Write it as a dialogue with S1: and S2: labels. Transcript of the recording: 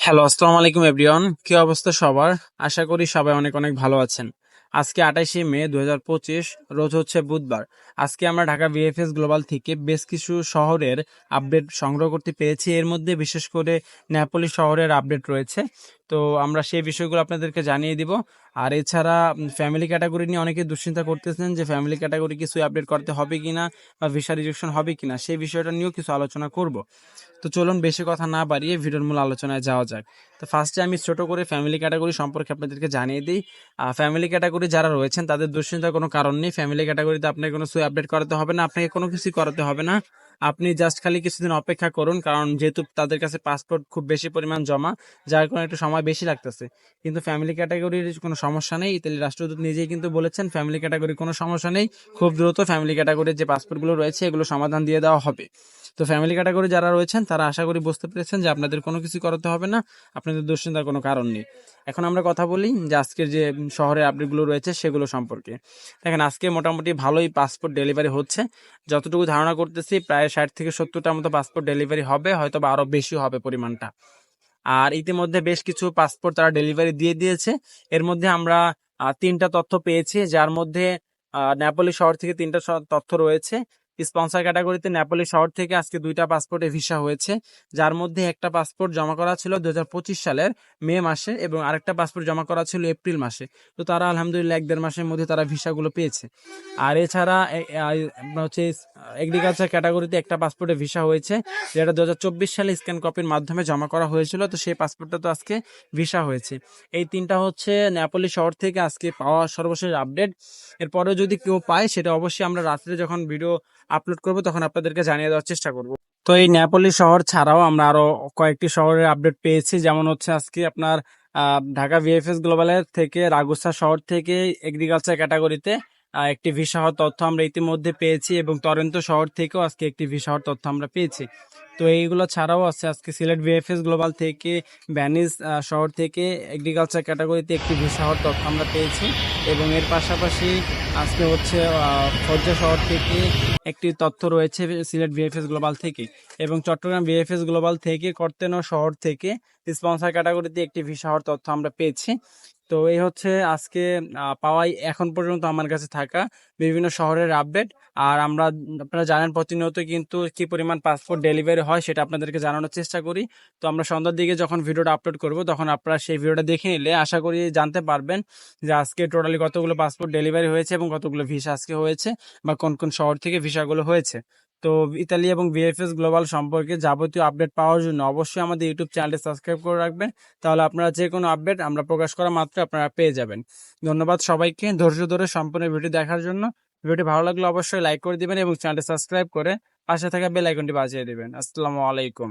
S1: Hello, আসসালামু আলাইকুম, everyone. কি অবস্থা সবার? আশা করি সবাই অনেক অনেক ভালো আছেন। আজকে আঠাশে মে দু পঁচিশ, রোজ হচ্ছে বুধবার। আজকে আমরা ঢাকা ভিএফএস গ্লোবাল থেকে বেশ কিছু শহরের আপডেট সংগ্রহ করতে পেরেছি। এর মধ্যে বিশেষ করে নেপোলি শহরের আপডেট রয়েছে। তো আমরা সেই বিষয়গুলো আপনাদেরকে জানিয়ে দিব। আর এছাড়া ফ্যামিলি ক্যাটাগরি নিয়ে অনেকে দুশ্চিন্তা করতেছেন যে ফ্যামিলি ক্যাটাগরি কিছু আপডেট করতে হবে কিনা বা ভিসা রিজেকশন হবে কিনা, সেই বিষয়টা নিয়েও কিছু আলোচনা করব। তো চলুন বেশি কথা না বাড়িয়ে ভিডিওর মূল আলোচনায় যাওয়া যাক। তো ফার্স্টে আমি ছোট করে ফ্যামিলি ক্যাটাগরি সম্পর্কে আপনাদেরকে জানিয়ে দিই। ফ্যামিলি ক্যাটাগরি যারা রয়েছেন, তাদের দুশ্চিন্তার কোনো কারণ নেই। ফ্যামিলি ক্যাটাগরিতে আপনাকে কোনো সুই আপডেট করাতে হবে না, আপনাকে কোনো কিছুই করাতে হবে না। আপনি জাস্ট খালি কিছুদিন অপেক্ষা করুন, কারণ যেহেতু তাদের কাছে পাসপোর্ট খুব বেশি পরিমাণ জমা, যার কারণে একটু সময় বেশি লাগতেছে। কিন্তু ফ্যামিলি ক্যাটাগরির কোনো সমস্যা নেই। ইতালি রাষ্ট্রদূত নিজেই কিন্তু বলেছেন ফ্যামিলি ক্যাটাগরির কোনো সমস্যা নেই। খুব দ্রুত ফ্যামিলি ক্যাটাগরির যে পাসপোর্টগুলো রয়েছে, এগুলো সমাধান দিয়ে দেওয়া হবে। তো ফ্যামিলি ক্যাটাগরি যারা রয়েছেন, তারা আশা করি বুঝতে পেরেছেন যে আপনাদের কোনো কিছু করাতে হবে না, আপনাদের দুশ্চিন্তার কোনো কারণ নেই। এখন আমরা কথা বলি যে আজকের যে শহরের আপডেটগুলো রয়েছে সেগুলো সম্পর্কে। দেখেন, আজকে মোটামুটি ভালোই পাসপোর্ট ডেলিভারি হচ্ছে। যতটুকু ধারণা করতেছি, প্রায় ষাট থেকে সত্তরটার মতো পাসপোর্ট ডেলিভারি হবে হয়তো বা আরও বেশি হবে পরিমাণটা। আর ইতিমধ্যে বেশ কিছু পাসপোর্ট তারা ডেলিভারি দিয়ে দিয়েছে। এর মধ্যে আমরা তিনটা তথ্য পেয়েছি, যার মধ্যে নেপোলি শহর থেকে তিনটা তথ্য রয়েছে। স্পন্সর ক্যাটাগরিতে নেপোলি শহর থেকে আজকে দুইটা পাসপোর্টে ভিসা হয়েছে, যার মধ্যে একটা পাসপোর্ট জমা করা ছিল দু হাজার পঁচিশ সালের মে মাসে এবং আরেকটা পাসপোর্ট জমা করা ছিল এপ্রিল মাসে। তো তারা আলহামদুলিল্লাহ এক দেড় মাসের মধ্যে তারা ভিসাগুলো পেয়েছে। আর এছাড়া হচ্ছে এগ্রিকালচার ক্যাটাগরিতে একটা পাসপোর্টে ভিসা হয়েছে, যেটা দু হাজার চব্বিশ সালে স্ক্যান কপির মাধ্যমে জমা করা হয়েছিল, তো সেই পাসপোর্টটা তো আজকে ভিসা হয়েছে। এই তিনটা হচ্ছে নেপালি শহর থেকে আজকে পাওয়া সর্বশেষ আপডেট এরপরে যদি কেউ পায়, সেটা অবশ্যই আমরা রাত্রে যখন ভিডিও আপলোড করব, তখন আপনাদেরকে জানিয়ে দেওয়ার চেষ্টা করব। তো এই নেপালি শহর ছাড়াও আমরা আরও কয়েকটি শহরের আপডেট পেয়েছি। যেমন হচ্ছে আজকে আপনার ঢাকা ভিএফএস গ্লোবালের থেকে রাগুসা শহর থেকে এগ্রিকালচার ক্যাটাগরিতে একটি ভিসা হওয়ার তথ্য আমরা ইতিমধ্যে পেয়েছি এবং টরেন্টো শহর থেকেও আজকে একটি ভিসা হওয়ার তথ্য আমরা পেয়েছি। তো এইগুলো ছাড়াও আছে আজকে সিলেট ভিএফএস গ্লোবাল থেকে ভ্যানিস শহর থেকে এগ্রিকালচার ক্যাটাগরিতে একটি হওয়ার তথ্য আমরা পেয়েছি এবং এর পাশাপাশি আজকে হচ্ছে ফজ্জা শহর থেকে একটি তথ্য রয়েছে সিলেট ভিএফএস গ্লোবাল থেকে এবং চট্টগ্রাম ভিএফএস গ্লোবাল থেকে কর্তেনো শহর থেকে স্পন্সার ক্যাটাগরিতে একটি ভিসা হওয়ার তথ্য আমরা পেয়েছি। তো এই হচ্ছে আজকে পাওয়াই এখন পর্যন্ত আমার কাছে থাকা বিভিন্ন শহরের আপডেট আর আমরা, আপনারা জানেন প্রতিনিয়ত কিন্তু কি পরিমাণ পাসপোর্ট ডেলিভারি হয় সেটা আপনাদেরকে জানানোর চেষ্টা করি। তো আমরা সন্ধ্যার দিকে যখন ভিডিওটা আপলোড করব, তখন আপনারা সেই ভিডিওটা দেখে নিলে আশা করি জানতে পারবেন যে আজকে টোটালি কতগুলো পাসপোর্ট ডেলিভারি হয়েছে এবং কতগুলো ভিসা আজকে হয়েছে বা কোন কোন শহর থেকে ভিসাগুলো হয়েছে। তো ইতালি এবং ভিএফএস গ্লোবাল সম্পর্কে যাবতীয় আপডেট পাওয়ার জন্য অবশ্যই আমাদের ইউটিউব চ্যানেলটি সাবস্ক্রাইব করে রাখবেন। তাহলে আপনারা যে কোনো আপডেট আমরা প্রকাশ করা মাত্র আপনারা পেয়ে যাবেন। ধন্যবাদ সবাইকে ধৈর্য ধরে সম্পূর্ণ ভিডিও দেখার জন্য। ভিডিওটি ভালো লাগলে অবশ্যই লাইক করে দিবেন এবং চ্যানেলটি সাবস্ক্রাইব করে পাশে থাকা বেল আইকনটি বাজিয়ে দেবেন। আসসালামু আলাইকুম।